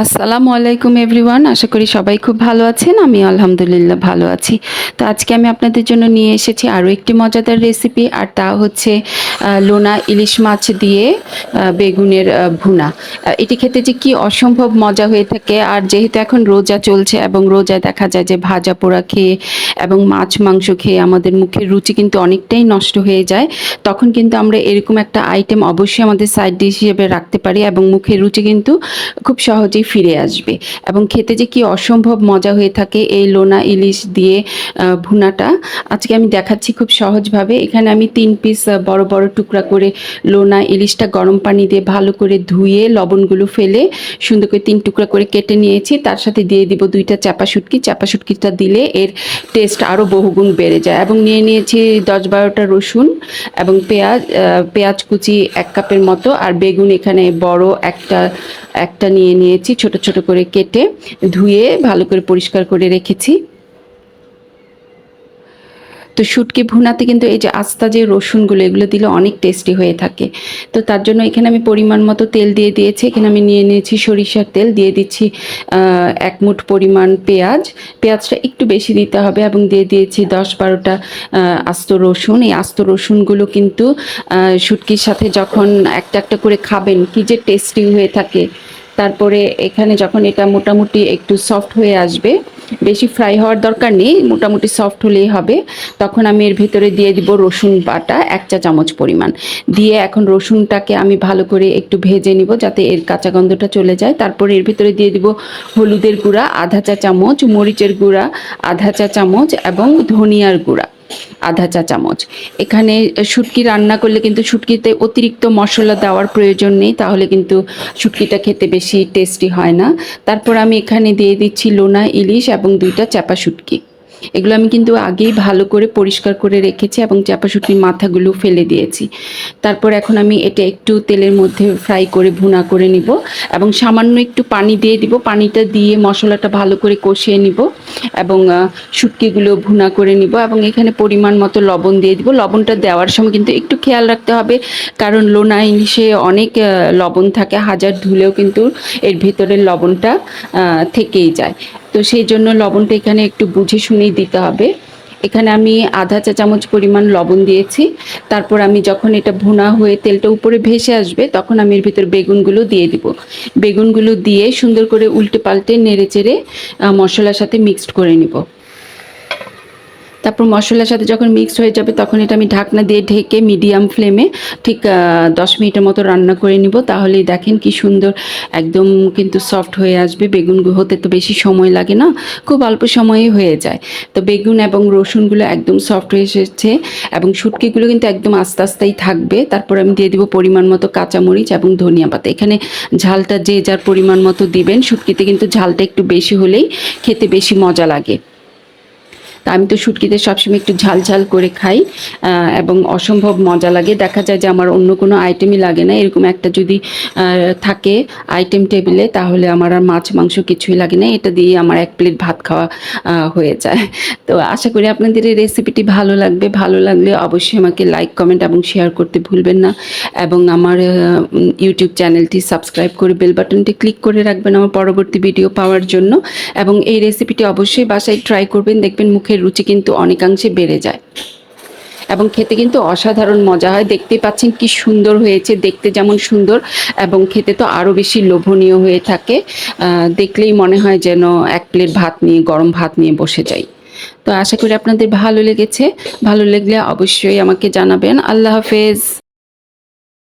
আসসালামু আলাইকুম এভরিওয়ান, আশা করি সবাই খুব ভালো আছেন আমি আলহামদুলিল্লাহ ভালো আছি। তো আজকে আমি আপনাদের জন্য নিয়ে এসেছি আরও একটি মজাদার রেসিপি, আর তা হচ্ছে লোনা ইলিশ মাছ দিয়ে বেগুনের ভুনা। এটি খেতে যে কি অসম্ভব মজা হয়ে থাকে, আর যেহেতু এখন রোজা চলছে এবং রোজায় দেখা যায় যে ভাজা পোড়া খেয়ে এবং মাছ মাংস খেয়ে আমাদের মুখের রুচি কিন্তু অনেকটাই নষ্ট হয়ে যায়, তখন কিন্তু আমরা এরকম একটা আইটেম অবশ্যই আমাদের সাইড ডিশ হিসেবে রাখতে পারি এবং মুখের রুচি কিন্তু খুব সহজেই ফিরে আসবে। এবং খেতে যে কি অসম্ভব মজা হয়ে থাকে এই লোনা ইলিশ দিয়ে ভুনাটা। আজকে আমি দেখাচ্ছি খুব সহজভাবে। এখানে আমি তিন পিস বড় বড় টুকরা করে লোনা ইলিশটা গরম পানি দিয়ে ভালো করে ধুয়ে, লবণগুলো ফেলে সুন্দর করে তিন টুকরা করে কেটে নিয়েছি। তার সাথে দিয়ে দিব দুইটা চাপা শুটকি। চাপা শুটকিটা দিলে এর টেস্ট আরও বহুগুণ বেড়ে যায়। এবং নিয়ে নিয়েছি দশ বারোটা রসুন এবং পেঁয়াজ পেঁয়াজ কুচি এক কাপের মতো। আর বেগুন এখানে বড় একটা একটা নিয়ে নিয়েছি ছোট ছোট করে কেটে ধুয়ে ভালো করে পরিষ্কার করে রেখেছি। তো শুটকি ভুনাতে কিন্তু এই যে আস্তা যে রসুনগুলো, এগুলো দিলে অনেক টেস্টি হয়ে থাকে। তো তার জন্য এখানে আমি পরিমাণ মতো তেল দিয়ে দিয়েছি। এখানে আমি নিয়ে নিয়েছি সরিষার তেল, দিয়ে দিচ্ছি এক মুঠ পরিমাণ পেঁয়াজ। পেঁয়াজটা একটু বেশি দিতে হবে এবং দিয়ে দিয়েছি দশ বারোটা আস্ত রসুন। এই আস্ত রসুনগুলো কিন্তু শুটকির সাথে যখন একটা একটা করে খাবেন, কি যে টেস্টি হয়ে থাকে। তারপরে এখানে যখন এটা মোটামুটি একটু সফট হয়ে আসবে, বেশি ফ্রাই হওয়ার দরকার নেই, মোটামুটি সফট হলেই হবে, তখন আমি এর ভিতরে দিয়ে দিব রসুন বাটা, এক চা চামচ পরিমাণ। দিয়ে এখন রসুনটাকে আমি ভালো করে একটু ভেজে নিব যাতে এর কাঁচা গন্ধটা চলে যায়। তারপর এর ভিতরে দিয়ে দিব হলুদের গুঁড়া, আধা চা চামচ, মরিচের গুঁড়া, আধা চা চামচ এবং ধনিয়ার গুঁড়া। আধা চা চামচ। এখানে শুটকি রান্না করলে কিন্তু শুটকিতে অতিরিক্ত মশলা দেওয়ার প্রয়োজন নেই, তাহলে কিন্তু শুটকিটা খেতে বেশি টেস্টি হয় না। তারপর আমি এখানে দিয়ে দিচ্ছি লোনা ইলিশ এবং দুইটা চাপা শুটকি। এগুলো আমি কিন্তু আগেই ভালো করে পরিষ্কার করে রেখেছি এবং চাপা শুটকির মাথাগুলো ফেলে দিয়েছি। তারপর এখন আমি এটা একটু তেলের মধ্যে ফ্রাই করে ভুনা করে নিব এবং সামান্য একটু পানি দিয়ে দিব। পানিটা দিয়ে মশলাটা ভালো করে কষিয়ে নিব এবং শুটকিগুলো ভুনা করে নিব এবং এখানে পরিমাণ মতো লবণ দিয়ে দিব। লবণটা দেওয়ার সময় কিন্তু একটু খেয়াল রাখতে হবে কারণ লোনা ইলিশে অনেক লবণ থাকে। হাজার ধুলেও কিন্তু এর ভিতরের লবণটা থেকেই যায়। তো সেই জন্য লবণটা এখানে একটু বুঝে শুনেই দিতে হবে। এখানে আমি আধা চা চামচ পরিমাণ লবণ দিয়েছি। তারপর আমি যখন এটা ভুনা হয়ে তেলটা উপরে ভেসে আসবে, তখন আমি এর ভিতর বেগুনগুলো দিয়ে দিব। বেগুনগুলো দিয়ে সুন্দর করে উল্টে পাল্টে নেড়ে চেড়ে মশলার সাথে মিক্সড করে নিব। তারপর মশলার সাথে যখন মিক্স হয়ে যাবে, তখন এটা আমি ঢাকনা দিয়ে ঢেকে মিডিয়াম ফ্লেমে ঠিক দশ মিনিটের মতো রান্না করে নিব। তাহলেই দেখেন কি সুন্দর একদম কিন্তু সফট হয়ে আসবে। বেগুন হতে তো বেশি সময় লাগে না, খুব অল্প সময়ে হয়ে যায়। তো বেগুন এবং রসুনগুলো একদম সফট হয়ে এসেছে এবং শুটকিগুলো কিন্তু একদম আস্তে আস্তেই থাকবে। তারপর আমি দিয়ে দিব পরিমাণ মতো কাঁচামরিচ এবং ধনিয়া পাতা। এখানে ঝালটা যে যার পরিমাণ মতো দিবেন, শুটকিতে কিন্তু ঝালটা একটু বেশি হলেই খেতে বেশি মজা লাগে। তা আমি তো শুটকিতে সবসময় একটু ঝাল ঝাল করে খাই এবং অসম্ভব মজা লাগে। দেখা যায় যে আমার অন্য কোনো আইটেমই লাগে না। এরকম একটা যদি থাকে আইটেম টেবিলে তাহলে আমার আর মাছ, মাংস কিছুই লাগে না। এটা দিয়ে আমার এক প্লেট ভাত খাওয়া হয়ে যায়। তো আশা করি আপনাদের এই রেসিপিটি ভালো লাগবে। ভালো লাগলে অবশ্যই আমাকে লাইক কমেন্ট এবং শেয়ার করতে ভুলবেন না। এবং আমার ইউটিউব চ্যানেলটি সাবস্ক্রাইব করে বেল বাটনটি ক্লিক করে রাখবেন আমার পরবর্তী ভিডিও পাওয়ার জন্য। এবং এই রেসিপিটি অবশ্যই বাসায় ট্রাই করবেন। দেখবেন মুখের রুচি কিন্তু অনেকাংশে বেড়ে যায়। এবং খেতে কিন্তু অসাধারণ মজা হয়। দেখতে পাচ্ছেন কি সুন্দর হয়েছে। দেখতে যেমন সুন্দর এবং খেতে তো আরও বেশি লোভনীয় হয়ে থাকে। দেখলেই মনে হয় যেন এক প্লেট ভাত নিয়ে, গরম ভাত নিয়ে বসে যাই। তো আশা করি আপনাদের ভালো লেগেছে। ভালো লাগলে অবশ্যই আমাকে জানাবেন। আল্লাহ হাফেজ।